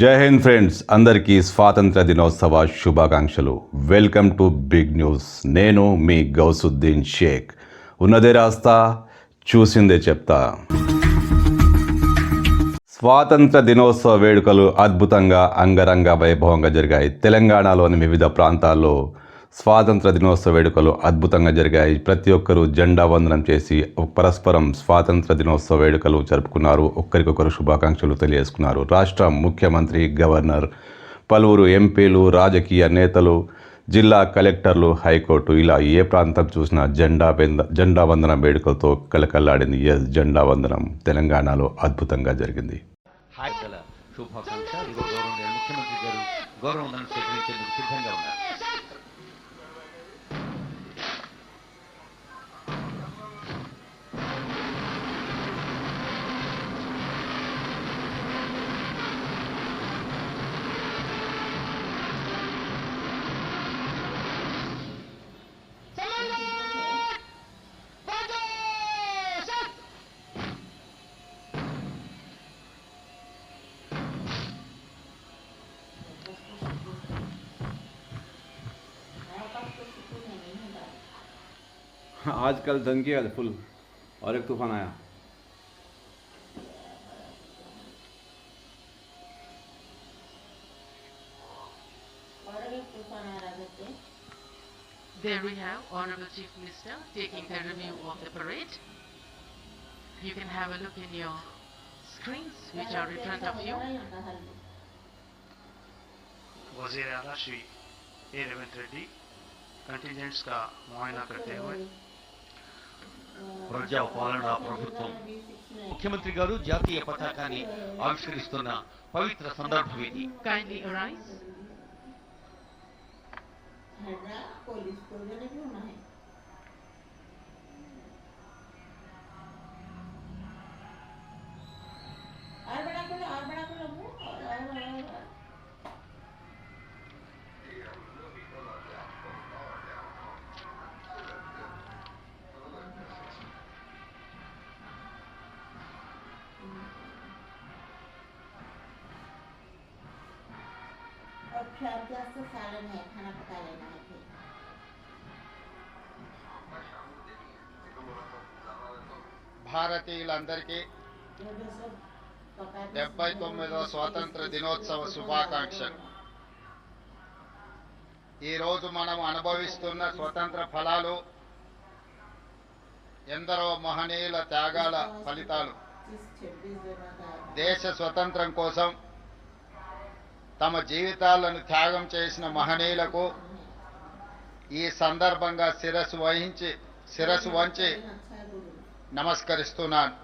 జై హింద్ ఫ్రెండ్స్ అందరికీ స్వాతంత్ర దినోత్సవ శుభాకాంక్షలు. Welcome to big news. నేను మీ గౌసుద్దీన్ షేక్. ఉన్నదే రాస్తా చూసిందే చెప్తా. స్వాతంత్ర దినోత్సవ వేడుకలు అద్భుతంగా అంగరంగ వైభవంగా జరిగాయి. తెలంగాణలోని వివిధ ప్రాంతాల్లో స్వాతంత్ర దినోత్సవ వేడుకలు అద్భుతంగా జరిగాయి. ప్రతి ఒక్కరూ జెండా వందనం చేసి పరస్పరం స్వాతంత్ర దినోత్సవ వేడుకలు జరుపుకున్నారు. ఒక్కరికొకరు శుభాకాంక్షలు తెలియజేసుకున్నారు. రాష్ట్ర ముఖ్యమంత్రి గవర్నర్ పలువురు ఎంపీలు రాజకీయ నేతలు జిల్లా కలెక్టర్లు హైకోర్టు ఇలా ఏ ప్రాంతం చూసినా జెండా బెంద జెండా వందనం వేడుకలతో కలకల్లాడింది ఎస్ జెండా వందనం తెలంగాణలో అద్భుతంగా జరిగింది. శుభాకాంక్ష ఇదిగో గౌరవ ముఖ్యమంత్రి గారు గౌరవం సిద్ధంగా ఉన్నారు. आजकल धमकी है फुल और एक तूफ़ान आया There we have Honorable Chief Minister taking the review of the parade. You can have a look in your screens which are in front of you. वज़ीर अला श्री ए रेवंत रेड्डी कंटिजेंट्स का मुआयना करते हुए ప్రజా పాలనా ప్రభుత్వం. ముఖ్యమంత్రి గారు జాతీయ పతాకాన్ని ఆవిష్కరిస్తున్న పవిత్ర సందర్భం ఇది. और फिर जास्त सालन है खाना पका लेना है फिर భారతీయులందరికీ जो जो सब पका के డెబ్బై सब తొమ్మిదవ लोग స్వాతంత్ర इसको దినోత్సవ इसको శుభాకాంక్షలు ఈ రోజు మనం అనుభవిస్తున్న స్వతంత్ర ఫలాలు ఎందరో మహనీయుల త్యాగాల ఫలితాలు इस छब्बीस जनों का దేశ స్వతంత్రం కోసం తమ జీవితాలను త్యాగం చేసిన మహనీయులకు ఈ సందర్భంగా శిరస్సు వహించి శిరస్సు వంచి నమస్కరిస్తున్నాను.